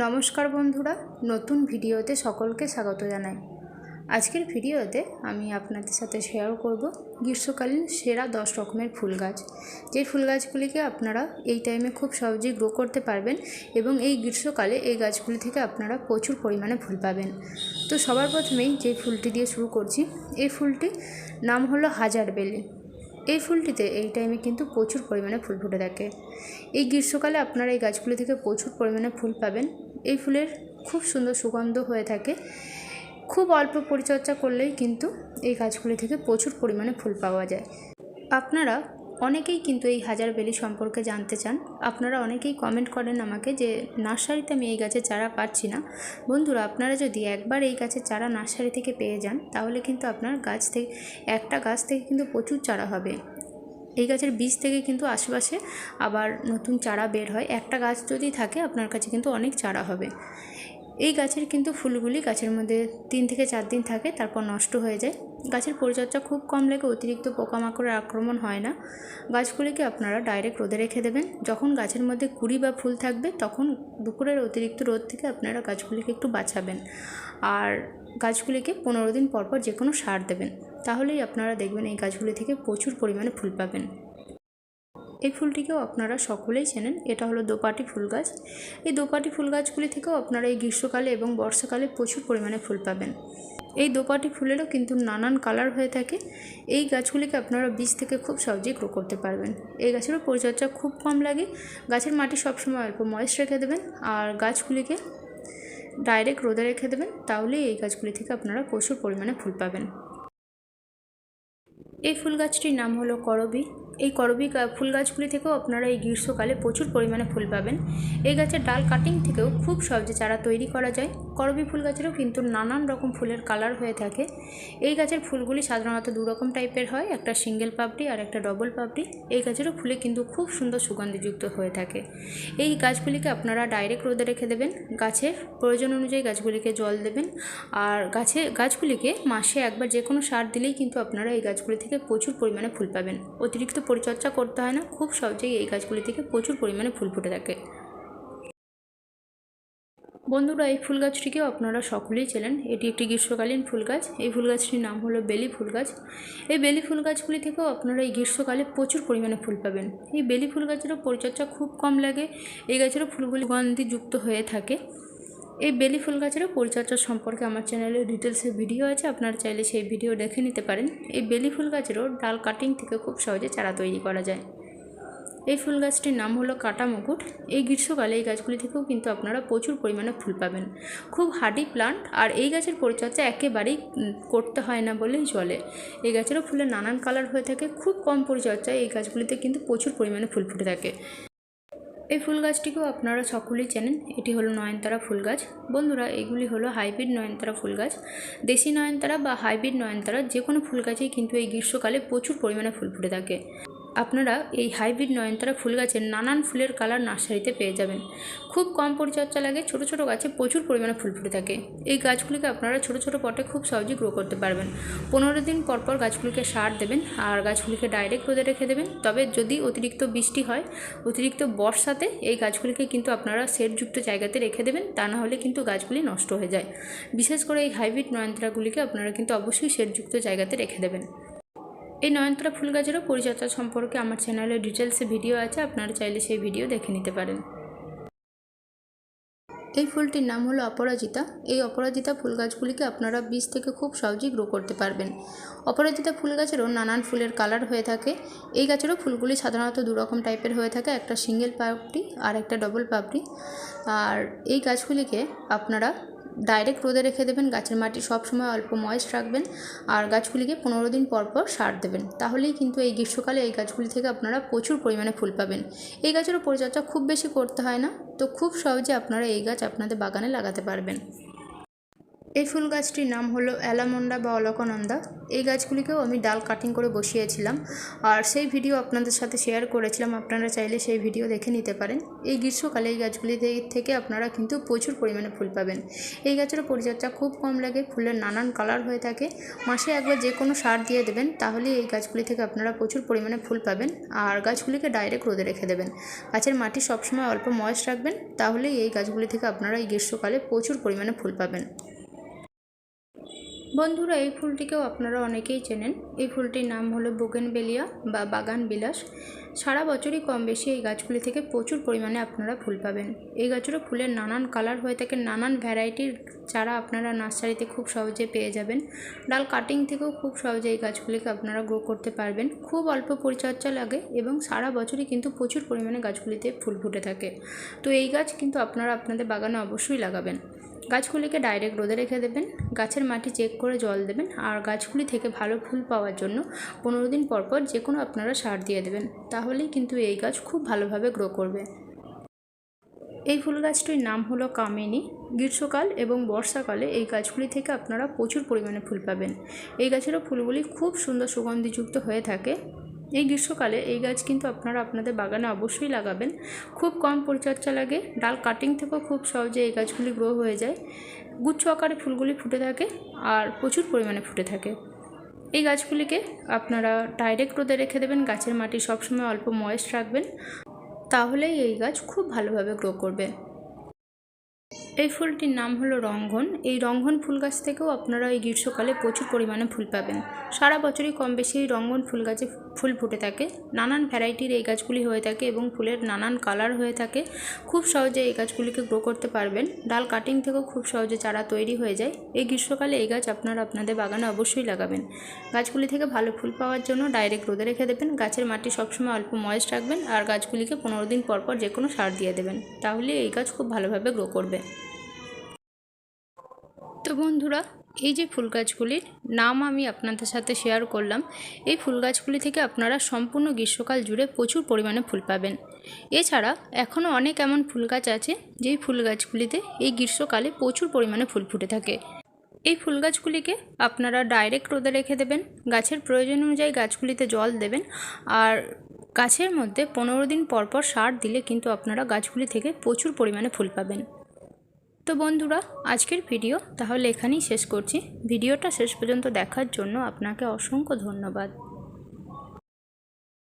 নমস্কার বন্ধুরা, নতুন ভিডিওতে সকলকে স্বাগত জানাই। আজকের ভিডিওতে আমি আপনাদের সাথে শেয়ার করব গ্রীষ্মকালীন সেরা দশ রকমের ফুল গাছ। যে ফুল গাছগুলিকে আপনারা এই টাইমে খুব সহজেই গ্রো করতে পারবেন এবং এই গ্রীষ্মকালে এই গাছগুলি থেকে আপনারা প্রচুর পরিমাণে ফুল পাবেন। তো সবার প্রথমেই যে ফুলটি দিয়ে শুরু করছি, এই ফুলটি নাম হলো হাজার বেলি এই ফুলটিতে এই টাইমে কিন্তু প্রচুর পরিমাণে ফুল ফুটে থাকে। এই গ্রীষ্মকালে আপনারা এই গাছগুলি থেকে প্রচুর পরিমাণে ফুল পাবেন। এই ফুলের খুব সুন্দর সুগন্ধ হয়ে থাকে। খুব অল্প পরিচর্যা করলেই কিন্তু এই গাছগুলি থেকে প্রচুর পরিমাণে ফুল পাওয়া যায়। আপনারা অনেকেই কিন্তু এই হাজার বেলি সম্পর্কে জানতে চান। আপনারা অনেকেই কমেন্ট করেন আমাকে যে, নার্সারিতে আমি এই গাছের চারা পাচ্ছি না। বন্ধুরা, আপনারা যদি একবার এই গাছের চারা নার্সারি থেকে পেয়ে যান, তাহলে কিন্তু আপনার গাছ থেকে, একটা গাছ থেকে কিন্তু প্রচুর চারা হবে। এই গাছের বীজ থেকে কিন্তু আশেপাশে আবার নতুন চারা বের হয়। একটা গাছ যদি থাকে, আপনার কাছে কিন্তু অনেক চারা হবে। এই গাছের কিন্তু ফুলগুলি গাছের মধ্যে তিন থেকে চার দিন থাকে, তারপর নষ্ট হয়ে যায়। গাছের পরিচর্যা খুব কম লেগে অতিরিক্ত পোকামাকড়ের আক্রমণ হয় না। গাছগুলিকে আপনারা ডাইরেক্ট রোদে রেখে দেবেন। যখন গাছের মধ্যে কুড়ি বা ফুল থাকবে, তখন দুপুরের অতিরিক্ত রোদ থেকে আপনারা গাছগুলিকে একটু বাঁচাবেন। আর গাছগুলিকে পনেরো দিন পর পর যে কোনো সার দেবেন। তাহলেই আপনারা দেখবেন এই গাছগুলি থেকে প্রচুর পরিমাণে ফুল পাবেন। এই ফুলটিকেও আপনারা সকলেই চেনেন। এটা হলো দোপাটি ফুল গাছ। এই দোপাটি ফুল গাছগুলি থেকেও আপনারা এই গ্রীষ্মকালে এবং বর্ষাকালে প্রচুর পরিমাণে ফুল পাবেন। এই দোপাটি ফুলেরও কিন্তু নানান কালার হয়ে থাকে। এই গাছগুলিকে আপনারা বীজ থেকে খুব সহজেই গ্রো করতে পারবেন। এই গাছেরও পরিচর্যা খুব কম লাগে। গাছের মাটি সবসময় অল্প ময়েস্ট রেখে দেবেন আর গাছগুলিকে ডাইরেক্ট রোদে রেখে দেবেন। তাহলেই এই গাছগুলি থেকে আপনারা প্রচুর পরিমাণে ফুল পাবেন। এই ফুল গাছটির নাম হলো করবি। এই করবি ফুল গাছগুলি থেকেও আপনারা এই গ্রীষ্মকালে প্রচুর পরিমাণে ফুল পাবেন। এই গাছের ডাল কাটিং থেকেও খুব সহজে চারা তৈরি করা যায়। করবি ফুল গাছেরও কিন্তু নানান রকম ফুলের কালার হয়ে থাকে। এই গাছের ফুলগুলি সাধারণত দু রকম টাইপের হয়, একটা সিঙ্গেল পাপড়ি আর একটা ডবল পাপড়ি। এই গাছেরও ফুলে কিন্তু খুব সুন্দর সুগন্ধিযুক্ত হয়ে থাকে। এই গাছগুলিকে আপনারা ডাইরেক্ট রোদে রেখে দেবেন। গাছের প্রয়োজন অনুযায়ী গাছগুলিকে জল দেবেন। আর গাছে, গাছগুলিকে মাসে একবার যে কোনো সার দিলেই কিন্তু আপনারা এই গাছগুলি থেকে প্রচুর পরিমাণে ফুল পাবেন। অতিরিক্ত পরিচর্যা করতে হয় না, খুব সহজেই এই গাছগুলি থেকে প্রচুর পরিমাণে ফুল ফুটে থাকে। বন্ধুরা, এই ফুল গাছটিকেও আপনারা সকলেই চেনেন। এটি একটি গ্রীষ্মকালীন ফুল গাছ। এই ফুল গাছটির নাম হলো বেলি ফুল গাছ। এই বেলি ফুল গাছগুলি থেকেও আপনারা এই গ্রীষ্মকালে প্রচুর পরিমাণে ফুল পাবেন। এই বেলি ফুল গাছেরও পরিচর্যা খুব কম লাগে। এই গাছেরও ফুলগুলি গন্ধিযুক্ত হয়ে থাকে। এই বেলি ফুল গাছেরও পরিচর্যা সম্পর্কে আমার চ্যানেলে ডিটেলসে ভিডিও আছে, আপনারা চাইলে সেই ভিডিও দেখে নিতে পারেন। এই বেলি ফুল গাছেরও ডাল কাটিং থেকে খুব সহজে চারা তৈরি করা যায়। এই ফুল গাছটির নাম হলো কাটা মুকুট। এই গ্রীষ্মকালে এই গাছগুলি থেকেও কিন্তু আপনারা প্রচুর পরিমাণে ফুল পাবেন। খুব হার্ডি প্লান্ট, আর এই গাছের পরিচর্যা একেবারেই করতে হয় না বলেই চলে। এই গাছেরও ফুলের নানান কালার হয়ে থাকে। খুব কম পরিচর্যায় এই গাছগুলিতে কিন্তু প্রচুর পরিমাণে ফুল ফুটে থাকে। এই ফুল গাছটিকেও আপনারা সকলেই চেনেন। এটি হলো নয়নতারা ফুল গাছ। বন্ধুরা, এগুলি হলো হাইব্রিড নয়নতারা ফুল গাছ। দেশি নয়নতারা বা হাইব্রিড নয়নতারা যে কোনো ফুল গাছেই কিন্তু এই গ্রীষ্মকালে প্রচুর পরিমাণে ফুল ফুটে থাকে। আপনারা এই হাইব্রিড নয়নতারা ফুল গাছের নানান ফুলের কালার নার্সারিতে পেয়ে যাবেন। খুব কম পরিচর্যা লাগে, ছোট ছোট গাছে প্রচুর পরিমাণে ফুল ফুটে থাকে। এই গাছগুলিকে আপনারা ছোট ছোট পটে খুব সহজেই গ্রো করতে পারবেন। পনেরো দিন পর পর গাছগুলিকে সার দেবেন আর গাছগুলিকে ডাইরেক্ট রোদে রেখে দেবেন। তবে যদি অতিরিক্ত বৃষ্টি হয়, অতিরিক্ত বর্ষাতে এই গাছগুলিকে কিন্তু আপনারা সেটযুক্ত জায়গাতে রেখে দেবেন, তা না হলে কিন্তু গাছগুলি নষ্ট হয়ে যায়। বিশেষ করে এই হাইব্রিড নয়নতারাগুলিকে আপনারা কিন্তু অবশ্যই সেটযুক্ত জায়গাতে রেখে দেবেন। এই নয়নতারা ফুল গাছেরও পরিচর্যা সম্পর্কে আমার চ্যানেলে ডিটেলসে ভিডিও আছে, আপনারা চাইলে সেই ভিডিও দেখে নিতে পারেন। এই ফুলটির নাম হলো অপরাজিতা। এই অপরাজিতা ফুল গাছগুলিকে আপনারা বীজ থেকে খুব সহজেই গ্রো করতে পারবেন। অপরাজিতা ফুল গাছেরও নানান ফুলের কালার হয়ে থাকে। এই গাছেরও ফুলগুলি সাধারণত দু রকম টাইপের হয়ে থাকে, একটা সিঙ্গেল পাপড়ি আর একটা ডবল পাপড়ি আর এই গাছগুলিকে আপনারা ডাইরেক্ট রোদে রেখে দেবেন, গাছের মাটি সবসময় অল্প ময়েস্ট রাখবেন আর গাছগুলিকে পনেরো দিন পর পর সার দেবেন। তাহলেই কিন্তু এই গ্রীষ্মকালে এই গাছগুলি থেকে আপনারা প্রচুর পরিমাণে ফুল পাবেন। এই গাছেরও পরিচর্যা খুব বেশি করতে হয় না, তো খুব সহজে আপনারা এই গাছ আপনাদের বাগানে লাগাতে পারবেন। এই ফুল গাছটির নাম হলো অ্যালামন্ডা বা অলকানন্দা। এই গাছগুলিকেও আমি ডাল কাটিং করে বসিয়েছিলাম। আর সেই ভিডিও আপনাদের সাথে শেয়ার করেছিলাম। আপনারা চাইলে সেই ভিডিও দেখে নিতে পারেন। এই গ্রীষ্মকালে এই গাছগুলি থেকে আপনারা কিন্তু প্রচুর পরিমাণে ফুল পাবেন। এই গাছের পরিচর্যা খুব কম লাগে, ফুলের নানান কালার হয়ে থাকে। মাসে একবার যে কোনো সার দিয়ে দেবেন, তাহলে এই গাছগুলি থেকে আপনারা প্রচুর পরিমাণে ফুল পাবেন আর গাছগুলিকে ডাইরেক্ট রোদে রেখে দেবেন। গাছের মাটি সবসময় অল্প ময়েস্ট রাখবেন, তাহলেই এই গাছগুলি থেকে আপনারা এই গ্রীষ্মকালে প্রচুর পরিমাণে ফুল পাবেন। বন্ধুরা, এই ফুলটিকেও আপনারা অনেকেই চেনেন। এই ফুলটির নাম হলো বোগেনবেলিয়া বা বাগান বিলাস সারা বছরই কম বেশি এই গাছগুলি থেকে প্রচুর পরিমাণে আপনারা ফুল পাবেন। এই গাছেরও ফুলের নানান কালার হয়ে থাকে, নানান ভ্যারাইটির চারা আপনারা নার্সারিতে খুব সহজে পেয়ে যাবেন। ডাল কাটিং থেকেও খুব সহজে এই গাছগুলিকে আপনারা গ্রো করতে পারবেন। খুব অল্প পরিচর্যা লাগে এবং সারা বছরই কিন্তু প্রচুর পরিমাণে গাছগুলিতে ফুল ফুটে থাকে। তো এই গাছ কিন্তু আপনারা আপনাদের বাগানে অবশ্যই লাগাবেন। গাছগুলিকে ডাইরেক্ট রোদে রেখে দেবেন, গাছের মাটি চেক করে জল দেবেন আর গাছগুলি থেকে ভালো ফুল পাওয়ার জন্য পনেরো দিন পর পর যে কোনো আপনারা সার দিয়ে দেবেন, তাহলেই কিন্তু এই গাছ খুব ভালোভাবে গ্রো করবে। এই ফুল গাছটির নাম হলো কামিনী। গ্রীষ্মকাল এবং বর্ষাকালে এই গাছগুলি থেকে আপনারা প্রচুর পরিমাণে ফুল পাবেন। এই গাছেরও ফুলগুলি খুব সুন্দর সুগন্ধিযুক্ত হয়ে থাকে। এই গ্রীষ্মকালে এই গাছ কিন্তু আপনারা আপনাদের বাগানে অবশ্যই লাগাবেন। খুব কম পরিচর্যা লাগে, ডাল কাটিং থেকেও খুব সহজে এই গাছগুলি গ্রো হয়ে যায়। গুচ্ছ আকারে ফুলগুলি ফুটে থাকে আর প্রচুর পরিমাণে ফুটে থাকে। এই গাছগুলিকে আপনারা ডাইরেক্ট রোদে রেখে দেবেন, গাছের মাটি সবসময় অল্প ময়েস্ট রাখবেন। তাহলেই এই গাছ খুব ভালোভাবে গ্রো করবে। এই ফুলটির নাম হলো রঙ্গন। এই রঙ্গন ফুল গাছ থেকেও আপনারা এই গ্রীষ্মকালে প্রচুর পরিমাণে ফুল পাবেন। সারা বছরই কম বেশি এই রঙ্গন ফুল গাছে ফুল ফুটে থাকে। নানান ভ্যারাইটির এই গাছগুলি হয়ে থাকে এবং ফুলের নানান কালার হয়ে থাকে। খুব সহজে এই গাছগুলিকে গ্রো করতে পারবেন। ডাল কাটিং থেকেও খুব সহজে চারা তৈরি হয়ে যায়। এই গ্রীষ্মকালে এই গাছ আপনারা আপনাদের বাগানে অবশ্যই লাগাবেন। গাছগুলি থেকে ভালো ফুল পাওয়ার জন্য ডাইরেক্ট রোদে রেখে দেবেন। গাছের মাটি সবসময় অল্প ময়েস্ট রাখবেন আর গাছগুলিকে পনেরো দিন পর পর যে কোনো সার দিয়ে দেবেন। তাহলে এই গাছ খুব ভালোভাবে গ্রো করবে। তো বন্ধুরা, এই যে ফুল গাছগুলির নাম আমি আপনাদের সাথে শেয়ার করলাম, এই ফুল গাছগুলি থেকে আপনারা সম্পূর্ণ গ্রীষ্মকাল জুড়ে প্রচুর পরিমাণে ফুল পাবেন। এছাড়া এখনও অনেক এমন ফুল গাছ আছে, যেই ফুল গাছগুলিতে এই গ্রীষ্মকালে প্রচুর পরিমাণে ফুল ফুটে থাকে। এই ফুল গাছগুলিকে আপনারা ডাইরেক্ট রোদে রেখে দেবেন, গাছের প্রয়োজন অনুযায়ী গাছগুলিতে জল দেবেন, আর গাছের মধ্যে পনেরো দিন পর পর সার দিলে কিন্তু আপনারা গাছগুলি থেকে প্রচুর পরিমাণে ফুল পাবেন। তো বন্ধুরা, আজকের ভিডিও তাহলে এখানেই শেষ করছি। ভিডিওটা শেষ পর্যন্ত দেখার জন্য আপনাকে অসংখ্য ধন্যবাদ।